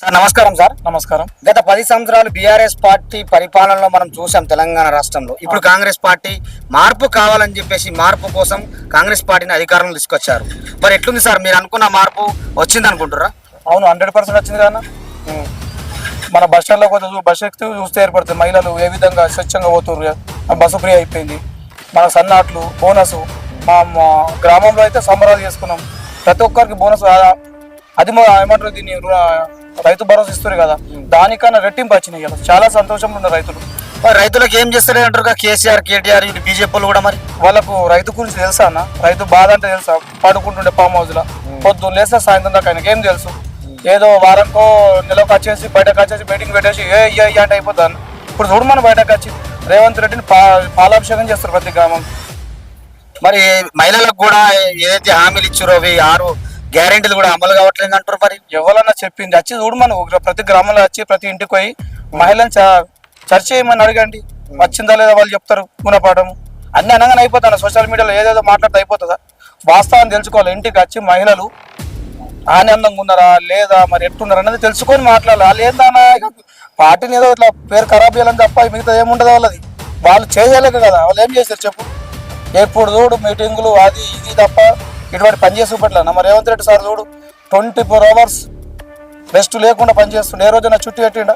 Sir నమస్కారం sir. నమస్కారం. గత పది సంవత్సరాలు బీఆర్ఎస్ పార్టీ పరిపాలనలో మనం చూసాం తెలంగాణ రాష్ట్రంలో. ఇప్పుడు కాంగ్రెస్ పార్టీ మార్పు కావాలని చెప్పేసి మార్పు కోసం కాంగ్రెస్ పార్టీని అధికారంలో తీసుకొచ్చారు. మరి ఎట్లుంది సార్? మీరు అనుకున్న మార్పు వచ్చింది అనుకుంటారా అవును హండ్రెడ్ పర్సెంట్ వచ్చింది కదా మన బస్ స్టాండ్లో కొంచెం బస్ ఎక్కితే చూస్తే ఏర్పడుతుంది. మహిళలు ఏ విధంగా స్వచ్ఛంగా పోతున్నారు బస్సు ఫ్రీ అయిపోయింది. మన సన్నాట్లు బోనస్ మా గ్రామంలో అయితే సంబరాలు చేసుకున్నాం. ప్రతి ఒక్కరికి బోనస్ అది ఏమంటారు దీన్ని? రైతు భరోసా ఇస్తారు కదా. దానికన్నా రెట్టింపు వచ్చినాయి కదా. చాలా సంతోషంగా ఉన్నారు రైతులు. మరి రైతులకు ఏం చేస్తారు అంటారు కేసీఆర్ కేటీఆర్ ఇటు బీజేపీ కూడా మరి? వాళ్ళకు రైతు గురించి తెలుసా అన్న? రైతు బాధ అంటే తెలుసా? పడుకుంటుండే ఫామ్ హౌస్లో పొద్దున్న లేస్తే సాయంత్రం దాకా ఆయనకి ఏం తెలుసు? ఏదో వారంకో నెలకు వచ్చేసి బయటకు వచ్చేసి మీటింగ్ పెట్టేసి ఏ ఇయ్య అంటే అయిపోతుంది అన్న? ఇప్పుడు చూడు మన బయటకు వచ్చి రేవంత్ రెడ్డిని పా పాలాభిషేకం చేస్తారు ప్రతి గ్రామం మరి మహిళలకు కూడా ఏదైతే హామీలు ఇచ్చారో అవి ఆరు గ్యారెంటీలు కూడా అమలు కావట్లేదు అంటారు మరి. ఎవరన్నా చెప్పింది? వచ్చి చూడు మనం ప్రతి గ్రామంలో వచ్చి ప్రతి ఇంటికి పోయి మహిళను చ- చర్చ చేయమని అడగండి. వచ్చిందా లేదా వాళ్ళు చెప్తారు గుణపాఠం. అన్ని అనగానే అయిపోతాను సోషల్ మీడియాలో ఏదేదో మాట్లాడితే అయిపోతుందా? వాస్తవాన్ని తెలుసుకోవాలి. ఇంటికి వచ్చి మహిళలు ఆనందంగా ఉన్నారా? లేదా మరి ఎట్టున్నారా అనేది తెలుసుకొని మాట్లాడాలి. వాళ్ళు ఏందన్నా పార్టీని ఏదో ఇట్లా పేరు ఖరాబ్ చేయాలని తప్ప మిగతా ఏముండదు వాళ్ళది. వాళ్ళు చేయలేక కదా. వాళ్ళు ఏం చేశారు చెప్పు? ఎప్పుడు చూడు మీటింగులు అది ఇది తప్ప ఇటువంటి పని చేసి చూపట్లేనా మరి రేవంత్ రెడ్డి సార్ చూడు ట్వంటీ ఫోర్ అవర్స్ రెస్ట్ లేకుండా పనిచేస్తుండే ఏ రోజైనా చుట్టి పెట్టిండా